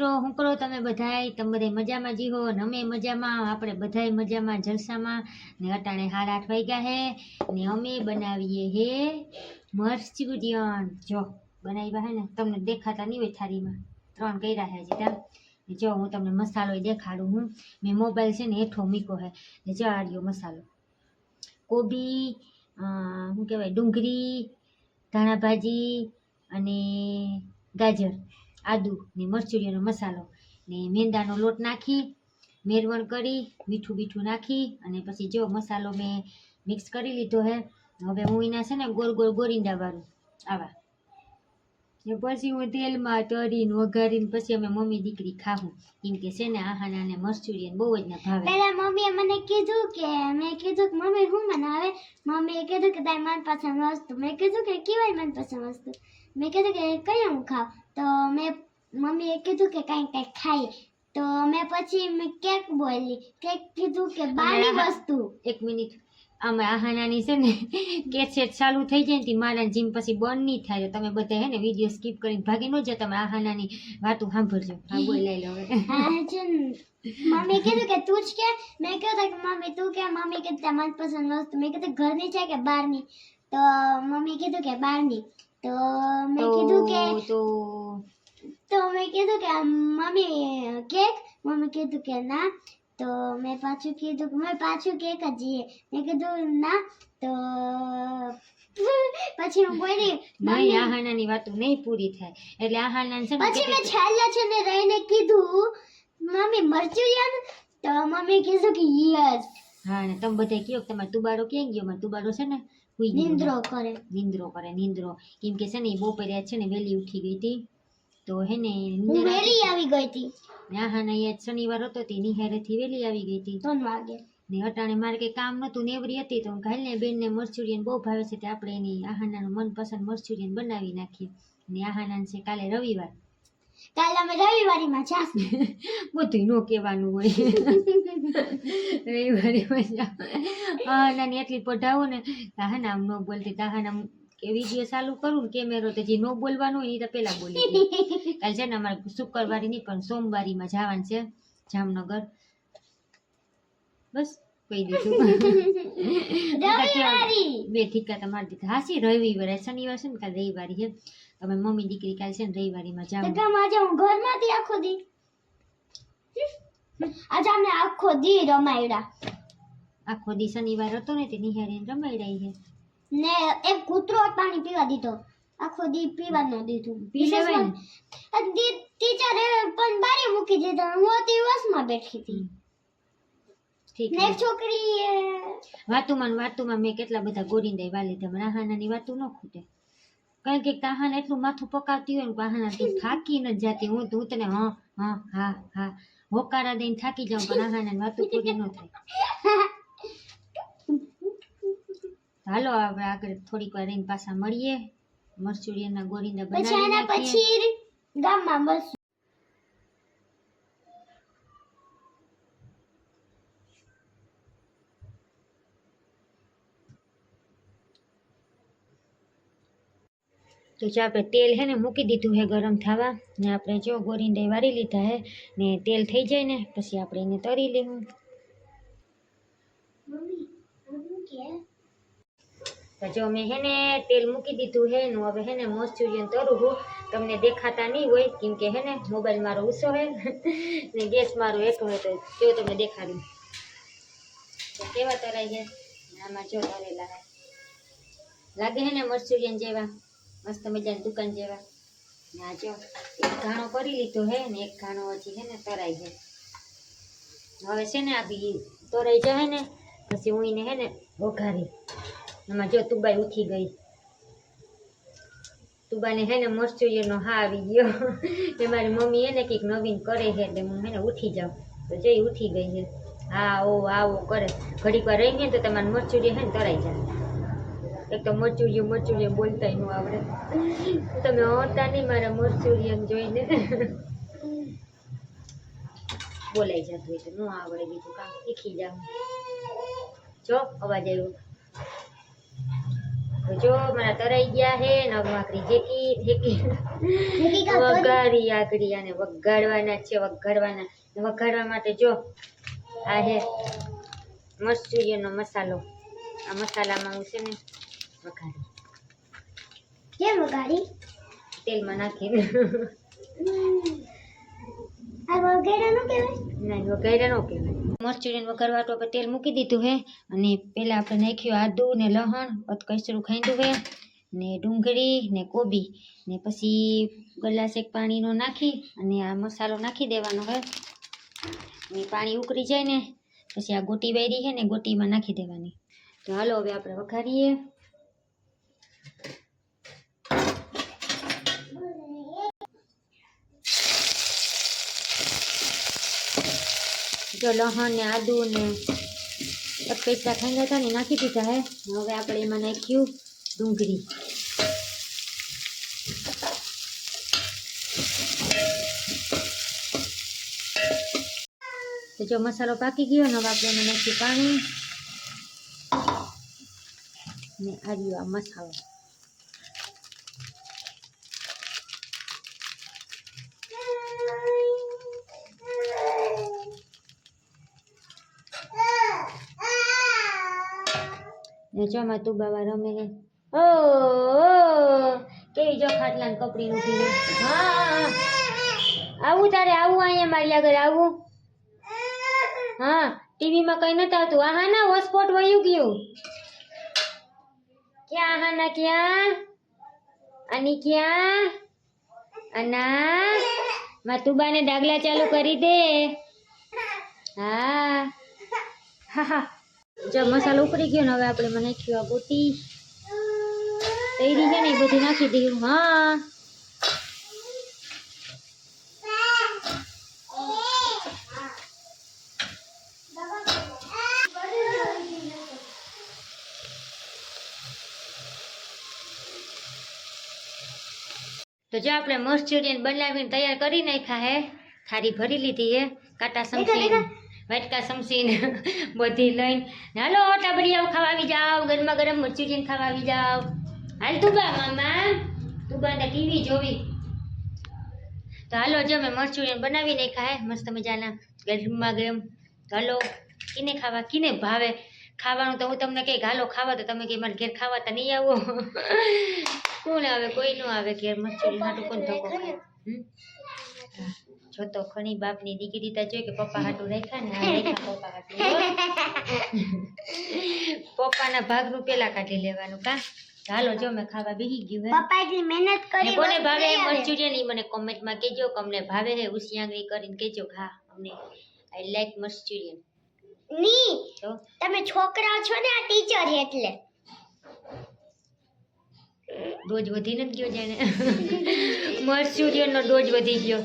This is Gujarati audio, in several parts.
મિત્રો, હું કરો તમે બધાય, તમે મજામાં જીવો ને અમે મજામાં, આપણે બધાય મજામાં જલસામાં ને અટાણે હાર આઠ વાગ્યા હે ને અમે બનાવીએ હે મર્ચુરિયન જો, બનાવ્યા હે ને, તમને દેખાતા નહીં હોય થાળીમાં. ત્રણ કર્યા હે જીતા જો, હું તમને મસાલો દેખાડું હું. મેં મોબાઈલ છે ને હેઠો મૂક્યો હે. ને જો, આ મસાલો. કોબી શું કહેવાય, ડુંગળી ધાણા ભાજી અને ગાજર. આદુ ને મરચુરીનો મસાલો ને મેંદાનો લોટ નાખી, મેરવણ કરી, મીઠું બીઠું નાખી અને પછી જો મસાલો મેં મિક્સ કરી લીધો હે, હવે હું એના છે ને ગોળ ગોળ ગોરિંદાવાળું આવા. પછી હું તેલમાં તળીને વઘારીને પછી અમે મમ્મી દીકરી ખાવું કેમ કે છે ને આહાના ને મરચુરિયન બહુ જ ના ભાવે. પહેલા મમ્મીએ મને કીધું કે મેં કીધું કે મમ્મી હું બનાવે મમ્મીએ કીધું કે તારી મનપસંદ વસ્તુ. મેં કીધું કે કેવાય મનપસંદ વસ્તુ? મેં કીધું કે કઈ હું ખાવ તો મેં મમ્મીએ કીધું કે કાંઈક કાંઈક ખાઈ તો મેં પછી મેં કેક બોલી કેક કીધું કે બારની વસ્તુ. એક મિનિટ. આમાં આહાનાની છે ને કેસેટ ચાલુ થઈ જાય ને મારા જીમ પછી બંધ નહીં થાય. તમે બધા હે ને વીડિયો સ્કીપ કરીને ભાગી ન જાઓ તમે આહાનાની વાતો સાંભળજો. હા બોલ લઈ લો હવે. મમ્મી કીધું કે તું જ કે? મેં કીધું કે મમ્મી તું કે? મમ્મી કીધું તારી મનપસંદ વસ્તુ મેં કીધું ઘરની છે કે બહારની? તો મમ્મી કીધું કે બહારની. તો મેં કીધું કે તો તો મેં કીધું કે મમ્મી કેક? મમ્મી કીધું કે ના. તો મેં પાછું કીધું મેં પાછું કેક જ જઈએ. મેં કીધું ના. તો પછી હું બોલી નહીં આહાનાની વાતો નહીં પૂરી થાય. એટલે આહાના છે પછી મેં છેલ્લા છે ને રહીને કીધું મમ્મી મરચુરિયન તો મમ્મી કીધું કે યસ. હા ને તમે બધા કયો કે તમારો તુબારો ક્યાં ગયો? મારો તુબારો છે ને નિંદ્રો કરે. નિંદ્રો કરે નિંદ્રો. કેમ કે છે ને એ બપોરે છે ને વહેલી ઉઠી ગઈ હતી. તો હે ને હું વહેલી આવી ગઈ હતી. ને આહાના યાદ શનિવાર હતો તે નિહારેથી વહેલી આવી ગઈ હતી. ત્રણ વાગે. ને અટાણે મારે કંઈ કામ નહોતું નેવરી હતી તો હું ઘાલને બેનને મરચુરિયન બહુ ભાવે છે તે આપણે એની આહાનાનું મનપસંદ મરચુરિયન બનાવી નાખીએ. ને આહાના છે કાલે રવિવાર. કાલે અમે રવિવારીમાં જાશું. બધું નો કહેવાનું હોય. રવિવારે જાઓ. આહાનાની એટલી પઢાવો ને આહાના આમ ન બોલતી આહાના કે વીડિયો ચાલુ કરું ને કેમેરો તો જે ન બોલવાનું હોય એ તો પહેલા બોલી કાલે છે ને અમારે શુક્રવારે નહીં પણ સોમવારીમાં જવાનું છે જામનગર. બસ કહી દીધું. બે ઠીકા તમારે દીધા. હા છે રવિવારે શનિવાર છે ને કાલે રવિવારી છે. તમે મમ્મી દીકરી કાલે છે ને રવિવારીમાં માં જાવ આજે હું ઘરમાંથી આખો દી? આજે અમને આખો દી રમાયડા. આખો દી શનિવાર હતો ને તે નિહાળીને રમાયડા છે. ને એક કૂતરો પાણી પીવા દીધો. આખો દી પીવા ન દીધું. ટીચરે પણ બારી મૂકી દીધો. હું દિવસમાં બેઠી હતી. ને છોકરી વાતુમાં વાતુમાં મેં કેટલા બધા ગોરિંદા વાલી લીધા. મને આહાનાની વાતું ન ખૂટે. કારણ કે આહાના એટલું માથું પકાવતી હોય ને તું થાકી ન જાતી. હું તો તને હા હા હા હા હોકારા દઈને થાકી જાઉં પણ આહાના વાતું પૂરી ન થાય. હાલો હવે આગળ થોડીક વાર રહીને પાછા મળીએ. મરચુરિયનના ગોરિંદા પછી આના પછી ગામમાં બસ તો જો આપણે તેલ હે ને મૂકી દીધું હે ગરમ થવા ને આપણે જો ગોરિંદા વાળી લીધા હે ને તેલ થઈ જાય ને પછી આપણે એને તરી લેવું. મમ્મી તો જો મેં હે ને તેલ મૂકી દીધું હે ને હવે હે ને મોસ્ચુરિયન તરું હું તમને દેખાતા નહીં હોય કેમ કે હે ને મોબાઈલ મારો ઊંચો હે ને ગેસ મારો એકલો હોય તો જો તમને દેખાડું તો કેવા તરાઈ છે ને આમાં જો તરેલા હે લાગે હે ને મરચુરિયન જેવા મસ્ત મજાની દુકાન જેવા ને આ જો એક ઘાણો કરી લીધો હે ને એક ઘાણો હજી હે ને તરાઈ છે હવે છે ને આ બી તરાઈ જાય ને પછી હું એને હે ને વઘારી એમાં જો તુબાઈ ઉઠી ગઈ. તુબાને હે ને મરચુરિયનનો હા આવી ગયો. એ મારી મમ્મી એને કંઈક નવીન કરે છે, એટલે હું હેને ઉઠી જાઉં. તો જઈ ઉઠી ગઈ છે. હા ઓ આવો કરે. ઘડીક વાર રહી ગઈ ને તો તમારે મરચુરિયન હે ને તરાઈ જાય. એક તો મરચુરિયન મરચુરિયન બોલતાય ન આવડે. તમે હોતા નહીં મારા મરચુરિયન જોઈને. બોલાઈ જતું હોય તો ન આવડે બીજું કામ શીખી જાવ જો, અવાજ આવ્યો. જો મારા તરાઈ ગયા હે ને હવે આકડી જેકી. જેકી? વઘારી આકડી આને વઘાડવાના છે વગાડવાના વગાડવા વઘાડવા માટે જો આ હે મરચુરીનો મસાલો. આ મસાલામાં હું છે ને વગાડી કેમ વગાડી તેલમાં નાખીને. મરચુરીને વઘારવા તો તેલ મૂકી દીધું હે. અને પેલા આપણે નાખ્યું આદુ ને લહણ કચરું ખાંડું હે, ને ડુંગળી ને કોબી. ને પછી ગલાસ એક પાણીનો નાખી અને આ મસાલો નાખી દેવાનો હે. ને પાણી ઉકળી જાય ને, પછી આ ગોટી વાયરી છે ને ગોટીમાં નાખી દેવાની. તો હાલો હવે આપણે વઘારીએ. જો લહણ ને આદુ ને પૈસા ખાંડા હતા ને, નાખી દીધા હે. હવે આપણે એમાં નાખ્યું ડુંગળી. જો મસાલો પાકી ગયો ને, હવે આપણે એમાં નાખ્યું પાણી ને આ રહ્યો આ મસાલો. ને જો માં તું બાબા રમે ને ઓ, કેવી જો ખાટલા કપડી નું હા. આવું તારે આવું અહીંયા મારી આગળ આવું. હા ટીવીમાં કઈ નતું આવતું આહા ના હોસ્પોટ વયું ગયું. ક્યાં આહા ના ક્યાં? અની ક્યાં? અના માતુબાને ડાગલા ચાલુ કરી દે. હા. હા હા. જો મસાલો ઉકળી ગયો ને હવે આપણે મને નાખ્યું આ ગોટી તૈરી છે ને એ બધી નાખી દઉં હા. તો જો આપણે મંચુરિયન બનાવીને તૈયાર કરી નાખ્યા હે. થાળી ભરી લીધી હે. કાંટા સમસી વાટકા સમસી ને બધી લઈને હાલો ટાબડિયાઓ ખાવા આવી જાવ ગરમા ગરમ મંચુરિયન ખાવા આવી જાવ. હાલ તું બા મામા તું બા ટીવી જોવી. તો હાલો જો મેં મંચુરિયન બનાવી નાખ્યા હે મસ્ત મજાના ગરમા ગરમ. તો હાલો કિને ખાવા કિને ભાવે? ખાવાનું તો હું તમને કંઈક હાલો ખાવા તો તમે કંઈ મારે ઘેર ખાવા તો નહીં આવો. કોણ આવે કોઈ ન આવે ઘેર મંચુરિયન હાટું કોણ ધક્કો ખાય. હમ? જો તો ખણી બાપની દીકરી તા જોઈ કે પપ્પા હાટું રાખ્યા ને રાખ્યા પપ્પા હાટું પપ્પાના ભાગનું પેલા કાઢી લેવાનું કા? ચાલો જો મેં ખાવા બેસી ગયું પપ્પા એટલી મહેનત કરી કોને ભાવે મંચુરિયન ઈ મને કોમેન્ટમાં કહેજો કે અમને ભાવે હે ઉસિયાંગરી કરીને કહેજો ખા હા અમને આઈ લાઈક મંચુરિયનની તમે છોકરા છો ને આ ટીચર એટલે. ડોઝ વધી નથી ગયો જાણે. મર્સ્યુરિયનનો ડોઝ વધી ગયો.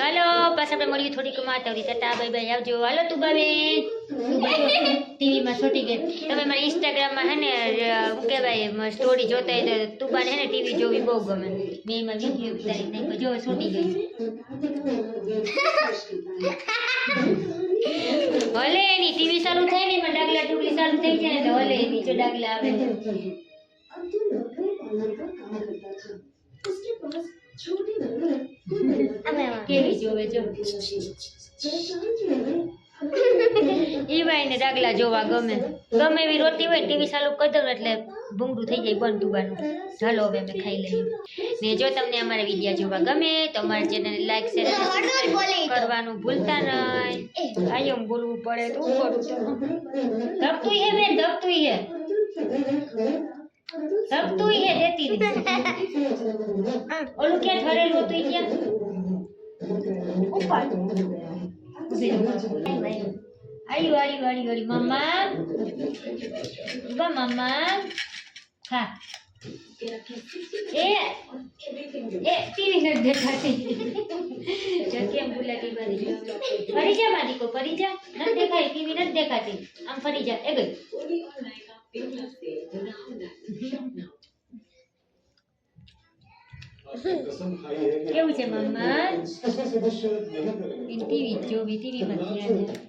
હાલો, પાછા આપણે મળીએ થોડીક માતાવરી ટાટા બાય બાય આવજો. હાલો તું બાબે ટીવીમાં છોટી ગઈ. તમે મારા ઇન્સ્ટાગ્રામમાં હે ને શું કહેવાય સ્ટોરી જોતા હોય તો તુબાને હે ને, ટીવી જોવી બહુ ગમે. મેં એમાં વીડિયો ઉતારી નાખ્યો. જો, છૂટી ગઈ. ભલે એની ટીવી ચાલુ થાય ને, એમાં ડાગલા ટુકડી ચાલુ થઈ જાય ને, તો ભલે એની જો ડાગલા આવે. જો ઈ ભાઈને ડાગલા જોવા ગમે. ગમે એવી રોટી હોય ટીવી ચાલુ કરી દઉં એટલે ભૂંગળું થઈ જાય બંધ દુબાનું. ચાલો હવે અમે ખાઈ લઈએ. ને જો તમને અમારા વીડિયો જોવા ગમે તો અમારા ચેનલને લાઈક શેર. કરવાનું ભૂલતા નહીં. આયો એમ બોલવું પડે તો ધબતું હે બેન ધપતું હે. ધપતું હે દેતી નહીં. ઓલું ક્યાં ઠરેલું હતું ઈ ક્યાં ઉપર આયુ આયુ આયુ આયુ મમ્મા ઊભા મમ્મા હા એ એ ટીવી નથી દેખાતી જો કેમ ગુલાટી બની ગયો ફરી જા મારી કો ફરી જા નથી દેખાય ટીવી નથી દેખાતી આમ ફરી જા કેવું છે મમ્મા? ટીવી જોવી ધ્યાન છે